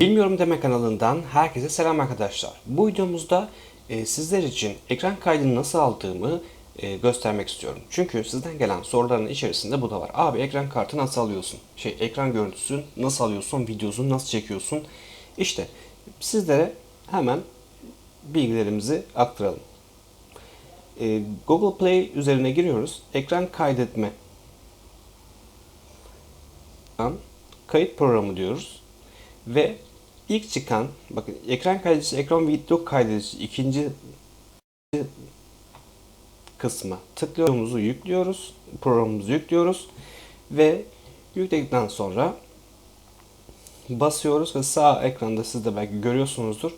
Bilmiyorum Deme kanalından herkese selam arkadaşlar. Bu videomuzda e, sizler için ekran kaydını nasıl aldığımı e, göstermek istiyorum. Çünkü sizden gelen soruların içerisinde bu da var. Abi ekran kartı nasıl alıyorsun? Şey ekran görüntüsü nasıl alıyorsun? Videosunu nasıl çekiyorsun? İşte sizlere hemen bilgilerimizi aktaralım. E, Google Play üzerine giriyoruz. Ekran kaydetme kayıt programı diyoruz. Ve ilk çıkan bakın ekran kaydedici, ekran video kaydedici ikinci kısmı tıklıyorumuzu yüklüyoruz. Programımızı yüklüyoruz ve yükledikten sonra basıyoruz ve sağ ekranda siz de belki görüyorsunuzdur.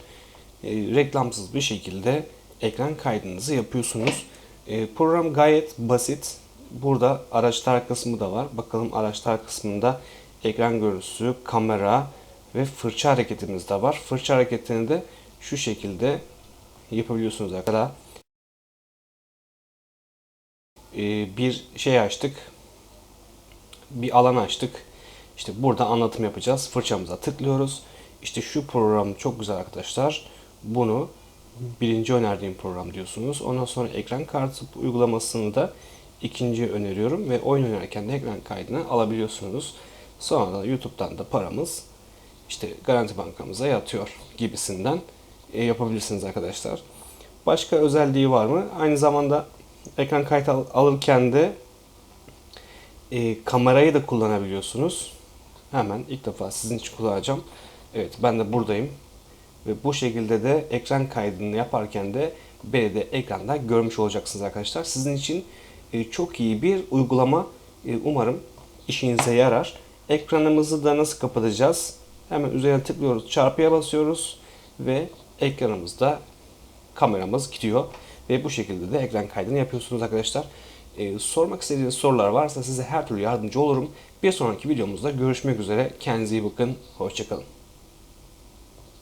E, reklamsız bir şekilde ekran kaydınızı yapıyorsunuz. E, program gayet basit. Burada araçlar kısmı da var. Bakalım araçlar kısmında ekran görüntüsü, kamera ve fırça hareketimiz de var. Fırça hareketini de şu şekilde yapabiliyorsunuz arkadaşlar. Ee, bir şey açtık. Bir alan açtık. İşte burada anlatım yapacağız. Fırçamıza tıklıyoruz. İşte şu program çok güzel arkadaşlar. Bunu birinci önerdiğim program diyorsunuz. Ondan sonra ekran kartı uygulamasını da ikinci öneriyorum ve oyun oynarken de ekran kaydını alabiliyorsunuz. Sonra da YouTube'dan da paramız işte garanti bankamıza yatıyor gibisinden e, yapabilirsiniz arkadaşlar. Başka özelliği var mı? Aynı zamanda ekran kayıt al- alırken de e, kamerayı da kullanabiliyorsunuz. Hemen ilk defa sizin için kullanacağım. Evet ben de buradayım. Ve bu şekilde de ekran kaydını yaparken de beni de ekranda görmüş olacaksınız arkadaşlar. Sizin için e, çok iyi bir uygulama. E, umarım işinize yarar. Ekranımızı da nasıl kapatacağız? Hemen üzerine tıklıyoruz, çarpıya basıyoruz ve ekranımızda kameramız gidiyor. Ve bu şekilde de ekran kaydını yapıyorsunuz arkadaşlar. Ee, sormak istediğiniz sorular varsa size her türlü yardımcı olurum. Bir sonraki videomuzda görüşmek üzere. Kendinize iyi bakın. Hoşçakalın.